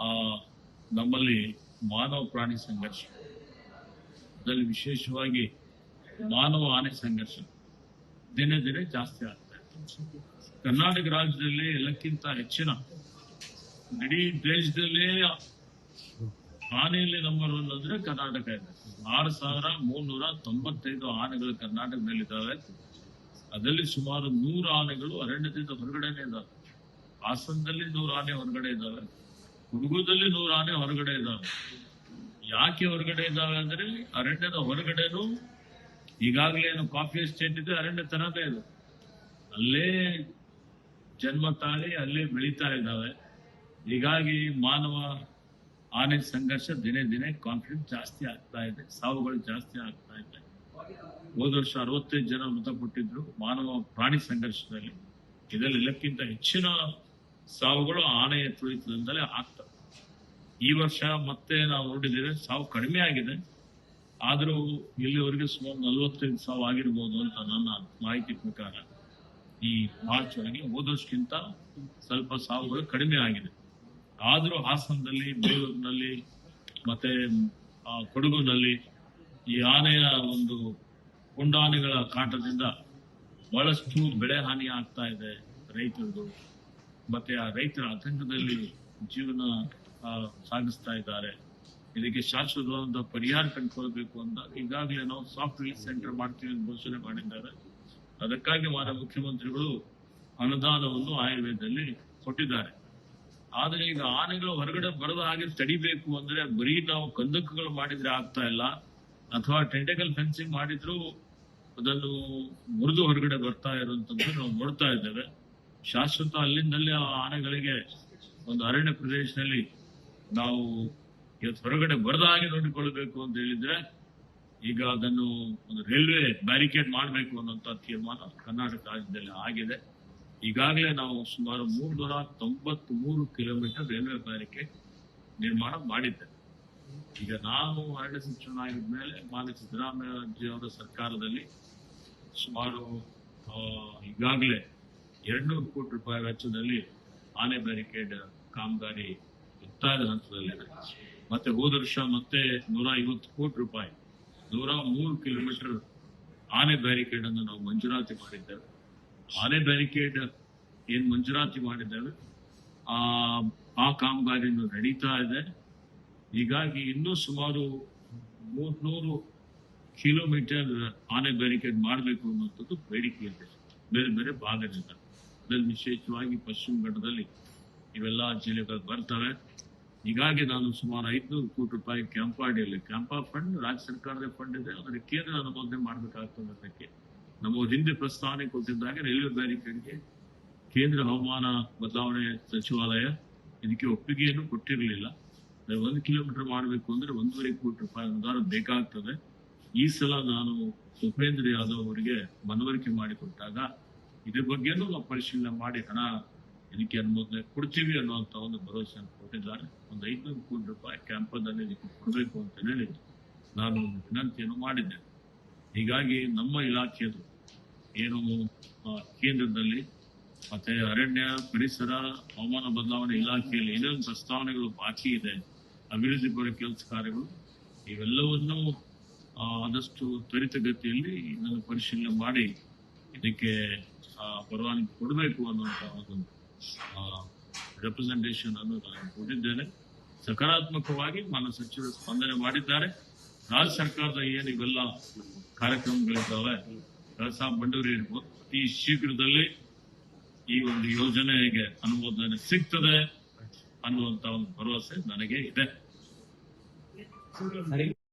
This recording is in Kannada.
ಆ, ನಮ್ಮಲ್ಲಿ ಮಾನವ ಪ್ರಾಣಿ ಸಂಘರ್ಷ. ಅದರಲ್ಲಿ ವಿಶೇಷವಾಗಿ ಮಾನವ ಆನೆ ಸಂಘರ್ಷ ದಿನೇ ದಿನೇ ಜಾಸ್ತಿ ಆಗ್ತಾ ಇದೆ ಕರ್ನಾಟಕ ರಾಜ್ಯದಲ್ಲಿ ಎಲ್ಲಕ್ಕಿಂತ ಹೆಚ್ಚಿನ ಇಡೀ ದೇಶದಲ್ಲೇ ಆನೆಯಲ್ಲಿ ನಂಬರ್ ಒನ್ ಅಂದ್ರೆ ಕರ್ನಾಟಕ ಇದೆ. ಆರು ಸಾವಿರ ಮೂರ್ನೂರ ತೊಂಬತ್ತೈದು ಆನೆಗಳು ಕರ್ನಾಟಕದಲ್ಲಿದ್ದಾವೆ. ಅದರಲ್ಲಿ ಸುಮಾರು ನೂರು ಆನೆಗಳು ಅರಣ್ಯದಿಂದ ಹೊರಗಡೆನೆ ಇದ್ದಾವೆ. ಹಾಸನದಲ್ಲಿ ನೂರು ಆನೆ ಹೊರಗಡೆ ಇದ್ದಾವೆ. ಹುಡುಗದಲ್ಲಿ ನೂರು ಆನೆ ಹೊರಗಡೆ ಇದ್ದಾವೆ. ಯಾಕೆ ಹೊರಗಡೆ ಇದ್ದಾವೆ ಅಂದ್ರೆ ಅರಣ್ಯದ ಹೊರಗಡೆನು ಈಗಾಗಲೇ ಏನು ಕಾಫಿ ಎಸ್ಟೇಟ್ ಇದೆ ಅರಣ್ಯ ತನಕ ಇದೆ. ಅಲ್ಲೇ ಜನ್ಮ ತಾಳಿ ಅಲ್ಲೇ ಬೆಳೀತಾ ಇದ್ದಾವೆ. ಹೀಗಾಗಿ ಮಾನವ ಆನೆ ಸಂಘರ್ಷ ದಿನೇ ದಿನೇ ಕಾನ್ಫ್ಲಿಕ್ಟ್ ಜಾಸ್ತಿ ಆಗ್ತಾ ಇದೆ, ಸಾವುಗಳು ಜಾಸ್ತಿ ಆಗ್ತಾ ಇದೆ. ಹೋದ ವರ್ಷ ಅರವತ್ತೈದು ಜನ ಮೃತಪಟ್ಟಿದ್ರು ಮಾನವ ಪ್ರಾಣಿ ಸಂಘರ್ಷದಲ್ಲಿ. ಇದರಲ್ಲಿ ಎಲ್ಲಕ್ಕಿಂತ ಹೆಚ್ಚಿನ ಸಾವುಗಳು ಆನೆಯ ತುಳಿತದಿಂದಲೇ ಆಗ್ತವೆ. ಈ ವರ್ಷ ಮತ್ತೆ ನಾವು ನೋಡಿದ್ದೇವೆ ಸಾವು ಕಡಿಮೆ ಆಗಿದೆ. ಆದರೂ ಇಲ್ಲಿವರೆಗೆ ಸುಮಾರು ನಲವತ್ತೈದು ಸಾವು ಆಗಿರ್ಬೋದು ಅಂತ ನನ್ನ ಮಾಹಿತಿ ಪ್ರಕಾರ ಈ ಮಾರ್ಚ್ ಒಳಗೆ ಹೋದಷ್ಟಕ್ಕಿಂತ ಸ್ವಲ್ಪ ಸಾವುಗಳು ಕಡಿಮೆ ಆಗಿದೆ. ಆದರೂ ಹಾಸನದಲ್ಲಿ, ಬೆಂಗಳೂರಿನಲ್ಲಿ, ಮತ್ತೆ ಕೊಡಗುನಲ್ಲಿ ಈ ಆನೆಯ ಒಂದು ಕುಂಡಾನೆಗಳ ಕಾಟದಿಂದ ಬಹಳಷ್ಟು ಬೆಳೆ ಹಾನಿ ಆಗ್ತಾ ಇದೆ ರೈತರದು. ಮತ್ತೆ ಆ ರೈತರ ಆತಂಕದಲ್ಲಿ ಜೀವನ ಸಾಗಿಸ್ತಾ ಇದ್ದಾರೆ. ಇದಕ್ಕೆ ಶಾಶ್ವತವಾದ ಪರಿಹಾರ ಕಂಡುಕೊಳ್ಬೇಕು ಅಂತ ಈಗಾಗಲೇ ನಾವು ಸಾಫ್ಟ್ ಸೆಂಟರ್ ಮಾಡ್ತೀವಿ ಅಂತ ಘೋಷಣೆ ಮಾಡಿದ್ದಾರೆ. ಅದಕ್ಕಾಗಿ ಮಾನ್ಯ ಮುಖ್ಯಮಂತ್ರಿಗಳು ಅನುದಾನವನ್ನು ಆಯುರ್ವೇದದಲ್ಲಿ ಕೊಟ್ಟಿದ್ದಾರೆ. ಆದರೆ ಈಗ ಆನೆಗಳು ಹೊರಗಡೆ ಬರದ ಹಾಗೆ ತಡಿಬೇಕು ಅಂದ್ರೆ ಬರೀ ನಾವು ಕಂದಕಗಳು ಮಾಡಿದ್ರೆ ಆಗ್ತಾ ಇಲ್ಲ. ಅಥವಾ ಟೆಂಟಕಲ್ ಫೆನ್ಸಿಂಗ್ ಮಾಡಿದ್ರು ಅದನ್ನು ಮುರಿದು ಹೊರಗಡೆ ಬರ್ತಾ ಇರುವಂತದ್ದು ನಾವು ನೋಡ್ತಾ ಇದ್ದೇವೆ. ಶಾಶ್ವತ ಅಲ್ಲಿಂದಲ್ಲಿ ಆ ಆನೆಗಳಿಗೆ ಒಂದು ಅರಣ್ಯ ಪ್ರದೇಶದಲ್ಲಿ ನಾವು ಇವತ್ತು ಹೊರಗಡೆ ಬರದ ಹಾಗೆ ನೋಡಿಕೊಳ್ಳಬೇಕು ಅಂತ ಹೇಳಿದ್ರೆ, ಈಗ ಅದನ್ನು ಒಂದು ರೈಲ್ವೆ ಬ್ಯಾರಿಕೇಡ್ ಮಾಡಬೇಕು ಅನ್ನೋಂತ ತೀರ್ಮಾನ ಕರ್ನಾಟಕ ರಾಜ್ಯದಲ್ಲಿ ಆಗಿದೆ. ಈಗಾಗಲೇ ನಾವು ಸುಮಾರು ಮೂರ್ನೂರ ತೊಂಬತ್ತ್ ಮೂರು ಕಿಲೋಮೀಟರ್ ರೈಲ್ವೆ ಬ್ಯಾರಿಕೇಡ್ ನಿರ್ಮಾಣ ಮಾಡಿದ್ದೇವೆ. ಈಗ ನಾನು ಅರಣ್ಯ ಸಚಿವನ ಮೇಲೆ ಮಾನ್ಯ ಸಿದ್ದರಾಮಯ್ಯ ಅವರ ಸರ್ಕಾರದಲ್ಲಿ ಸುಮಾರು ಈಗಾಗಲೇ ಎರಡ್ನೂರು ಕೋಟಿ ರೂಪಾಯಿ ವೆಚ್ಚದಲ್ಲಿ ಆನೆ ಬ್ಯಾರಿಕೇಡ್ ಕಾಮಗಾರಿ ಮುಕ್ತಾಯದ ಹಂತದಲ್ಲಿದೆ. ಮತ್ತೆ ಹೋದ ವರ್ಷ ಮತ್ತೆ ನೂರ ಐವತ್ತು ಕೋಟಿ ರೂಪಾಯಿ, ನೂರ ಮೂರು ಕಿಲೋಮೀಟರ್ ಆನೆ ಬ್ಯಾರಿಕೇಡ್ ಅನ್ನು ನಾವು ಮಂಜೂರಾತಿ ಮಾಡಿದ್ದೇವೆ. ಆನೆ ಬ್ಯಾರಿಕೇಡ್ ಏನ್ ಮಂಜೂರಾತಿ ಮಾಡಿದ್ದೇವೆ? ಆ ಆ ಕಾಮಗಾರಿಯನ್ನು ನಡೀತಾ ಇದೆ. ಹೀಗಾಗಿ ಇನ್ನೂ ಸುಮಾರು ಮೂರ್ನೂರು ಕಿಲೋಮೀಟರ್ ಆನೆ ಬ್ಯಾರಿಕೇಡ್ ಮಾಡಬೇಕು ಅನ್ನುವಂಥದ್ದು ಬೇಡಿಕೆ ಇದೆ ಬೇರೆ ಬೇರೆ ಭಾಗದಿಂದ. ಅದರಲ್ಲಿ ವಿಶೇಷವಾಗಿ ಪಶ್ಚಿಮ ಘಟ್ಟದಲ್ಲಿ ಇವೆಲ್ಲ ಜಿಲ್ಲೆಗಳು ಬರ್ತವೆ. ಹೀಗಾಗಿ ನಾನು ಸುಮಾರು ಐದ್ನೂರು ಕೋಟಿ ರೂಪಾಯಿ ಕ್ಯಾಂಪಾಡಿಯಲ್ಲಿ ಕ್ಯಾಂಪಾ ಫಂಡ್ ರಾಜ್ಯ ಸರ್ಕಾರದ ಫಂಡ್ ಇದೆ. ಆದರೆ ಕೇಂದ್ರ ಅನುಮೋದನೆ ಮಾಡಬೇಕಾಗ್ತದೆ ಅದಕ್ಕೆ. ನಮ್ಮ ಹಿಂದೆ ಪ್ರಸ್ತಾವನೆ ಕೊಟ್ಟಿದ್ದಾಗ ರೈಲ್ವೆ ಬ್ಯಾರಿಕೇಡ್ಗೆ ಕೇಂದ್ರ ಹವಾಮಾನ ಬದಲಾವಣೆ ಸಚಿವಾಲಯ ಇದಕ್ಕೆ ಒಪ್ಪಿಗೆಯನ್ನು ಕೊಟ್ಟಿರಲಿಲ್ಲ. ಒಂದು ಕಿಲೋಮೀಟರ್ ಮಾಡಬೇಕು ಅಂದ್ರೆ ಒಂದೂವರೆ ಕೋಟಿ ರೂಪಾಯಿ ಅನುದಾನ ಬೇಕಾಗ್ತದೆ. ಈ ಸಲ ನಾನು ಉಪೇಂದ್ರ ಯಾದವ್ ಅವರಿಗೆ ಮನವರಿಕೆ ಮಾಡಿಕೊಟ್ಟಾಗ ಇದ್ರ ಬಗ್ಗೆನೂ ನಾವು ಪರಿಶೀಲನೆ ಮಾಡಿ ಹಣ ಇದಕ್ಕೆ ಅನುಮೋದನೆ ಕೊಡ್ತೀವಿ ಅನ್ನುವಂತ ಒಂದು ಭರವಸೆಯನ್ನು ಕೊಟ್ಟಿದ್ದಾರೆ. ಒಂದು ಐದ್ನೂರು ಕೋಟಿ ರೂಪಾಯಿ ಕ್ಯಾಂಪದಲ್ಲಿ ಇದಕ್ಕೆ ಕೊಡಬೇಕು ಅಂತ ಹೇಳಿ ನಾನು ವಿನಂತಿಯನ್ನು ಮಾಡಿದ್ದೆ. ಹೀಗಾಗಿ ನಮ್ಮ ಇಲಾಖೆಯದು ಏನು ಕೇಂದ್ರದಲ್ಲಿ ಮತ್ತೆ ಅರಣ್ಯ ಪರಿಸರ ಹವಾಮಾನ ಬದಲಾವಣೆ ಇಲಾಖೆಯಲ್ಲಿ ಏನೇನು ಪ್ರಸ್ತಾವನೆಗಳು ಬಾಕಿ ಇದೆ, ಅಭಿವೃದ್ಧಿ ಪರ ಕೆಲಸ ಕಾರ್ಯಗಳು, ಇವೆಲ್ಲವನ್ನು ಆದಷ್ಟು ತ್ವರಿತಗತಿಯಲ್ಲಿ ಇದನ್ನು ಪರಿಶೀಲನೆ ಮಾಡಿ ಇದಕ್ಕೆ ಪರವಾನಗಿ ಕೊಡಬೇಕು ಅನ್ನುವಂತಹ ಒಂದು ರೆಪ್ರೆಸೆಂಟೇಷನ್ ಅನ್ನು ನಾನು ಕೊಟ್ಟಿದ್ದೇನೆ. ಸಕಾರಾತ್ಮಕವಾಗಿ ಮಾನ್ಯ ಸಚಿವರು ಸ್ಪಂದನೆ ಮಾಡಿದ್ದಾರೆ. ರಾಜ್ಯ ಸರ್ಕಾರದ ಏನು ಇವೆಲ್ಲ ಕಾರ್ಯಕ್ರಮಗಳಿದ್ದಾವೆ ಕಳಸಾ ಬಂಡೂರಿ ಇರ್ಬೋದು, ಅತಿ ಶೀಘ್ರದಲ್ಲಿ ಈ ಒಂದು ಯೋಜನೆಗೆ ಅನುಮೋದನೆ ಸಿಗ್ತದೆ ಅನ್ನುವಂತ ಒಂದು ಭರವಸೆ ನನಗೆ ಇದೆ.